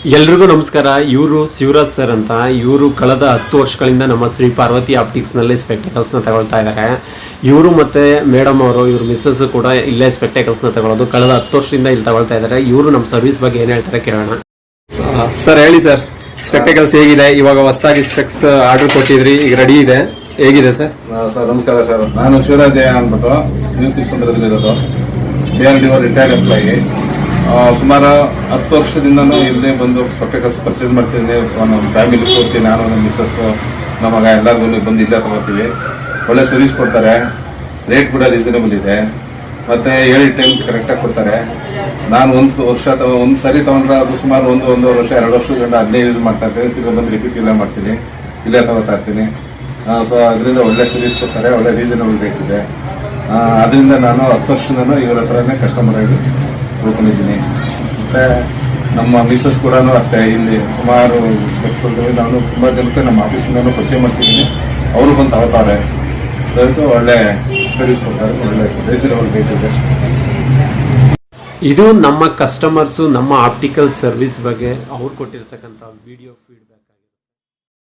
ಎಲ್ರಿಗೂ ನಮಸ್ಕಾರ. ಇವರು ಶಿವರಾಜ್ ಸರ್ ಅಂತ. ಇವರು ಕಳೆದ ಹತ್ತು ವರ್ಷಗಳಿಂದ ನಮ್ಮ ಶ್ರೀ ಪಾರ್ವತಿ ಆಪ್ಟಿಕ್ಸ್ನಲ್ಲಿ ನ ತಗೊಳ್ತಾ ಇದ್ದಾರೆ ಇವರು ಮತ್ತು ಮೇಡಮ್ ಅವರು ಇವ್ರ ಮಿಸ್ಸಸ್ಸು ಕೂಡ ಇಲ್ಲೇ ಸ್ಪೆಕ್ಟೇಕಲ್ಸ್ನ ತಗೊಳ್ಳೋದು ಕಳೆದ ಹತ್ತು ವರ್ಷದಿಂದ ಇಲ್ಲಿ ತಗೊಳ್ತಾ ಇದ್ದಾರೆ ಇವರು ನಮ್ಮ ಸರ್ವಿಸ್ ಬಗ್ಗೆ ಏನು ಹೇಳ್ತಾರೆ ಕೇಳೋಣ. ಸರ್ ಹೇಳಿ ಸರ್ ಸ್ಪೆಕ್ಟಿಕಲ್ಸ್ ಹೇಗಿದೆ? ಇವಾಗ ಹೊಸದಾಗಿ ಸ್ಪೆಕ್ಸ್ ಆರ್ಡರ್ ಕೊಟ್ಟಿದ್ರಿ ಈಗ ರೆಡಿ ಇದೆ. ಹೇಗಿದೆ ಸರ್? ಸರ್ ನಮಸ್ಕಾರ ಸರ್. ನಾನು ಶಿವರಾಜ್ ಅಂದ್ಬಿಟ್ಟು ಸಂದರ್ಭದಲ್ಲಿ ಇರೋದು ರಿಟೈರ್ಡ್ ಎಂಪ್ಲಾಯಿ ಸುಮಾರು ಹತ್ತು ವರ್ಷದಿಂದ ಇಲ್ಲೇ ಬಂದು ಸ್ಪೆಕ್ಟಕಲ್ಸ್ ಪರ್ಚೇಸ್ ಮಾಡ್ತೀನಿ ನಮ್ಮ ಫ್ಯಾಮಿಲಿ ಪೂರ್ತಿ ನಾನು ನಮ್ಮ ಮಿಸ್ಸಸ್ ನಮಗ ಮಗ, ಎಲ್ಲರಿಗೂ ಬಂದು ಇಲ್ಲೇ ತಗೋತೀವಿ. ಒಳ್ಳೆ ಸರ್ವಿಸ್ ಕೊಡ್ತಾರೆ. ರೇಟ್ ಕೂಡ ರೀಸನೇಬಲ್ ಇದೆ. ಮತ್ತೆ ಏಳು ಟೈಮ್ ಕರೆಕ್ಟಾಗಿ ಕೊಡ್ತಾರೆ. ನಾನು ಒಂದು ವರ್ಷ ತಗೋ ಒಂದು ಸರಿ ತಗೊಂಡ್ರೆ ಅದು ಸುಮಾರು ಒಂದು, ಒಂದೂವರೆ ವರ್ಷ, ಎರಡು ವರ್ಷ ಗಂಡ ಅದನ್ನೇ ಯೂಸ್ ಮಾಡ್ತಾ ಇರ್ತೀನಿ. ತಿರ್ಗಿ ಬಂದು ರಿಪೀಟ್ ಇಲ್ಲೇ ಮಾಡ್ತೀನಿ. ಇಲ್ಲೇ ತಗೋತಾ ಇರ್ತೀನಿ. ಸೊ ಅದರಿಂದ ಒಳ್ಳೆ ಸರ್ವಿಸ್ ಕೊಡ್ತಾರೆ. ಒಳ್ಳೆ ರೀಸನಬಲ್ ರೇಟ್ ಇದೆ. ಅದರಿಂದ ನಾನು ಹತ್ತು ವರ್ಷದಿಂದ ಇವ್ರ ಹತ್ರನೇ ಕಸ್ಟಮರ್ ಆಗಿ ಉಳ್ಕೊಂಡಿದ್ದೀನಿ ಮತ್ತೆ ನಮ್ಮ ಮಿಸ್ಸಸ್ ಕೂಡ ಅಷ್ಟೇ, ಇಲ್ಲಿ ಸುಮಾರು ನಾನು ತುಂಬ ಜನಕ್ಕೆ ನಮ್ಮ ಆಫೀಸಿಂದನೂ ಪರಿಚಯ ಮಾಡಿಸಿದ್ದೀನಿ. ಅವರು ಬಂದು ತಗೋತಾರೆ. ಅದಕ್ಕೆ ಒಳ್ಳೆ ಸರ್ವಿಸ್ ಕೊಡ್ತಾರೆ, ಒಳ್ಳೆ ರೇಜರ್ ರೇಟ್ ಇದೆ. ಇದು ನಮ್ಮ ಕಸ್ಟಮರ್ಸು ನಮ್ಮ ಆಪ್ಟಿಕಲ್ ಸರ್ವಿಸ್ ಬಗ್ಗೆ ಅವ್ರು ಕೊಟ್ಟಿರ್ತಕ್ಕಂಥ ವಿಡಿಯೋ ಫೀಡ್ಬ್ಯಾಕ್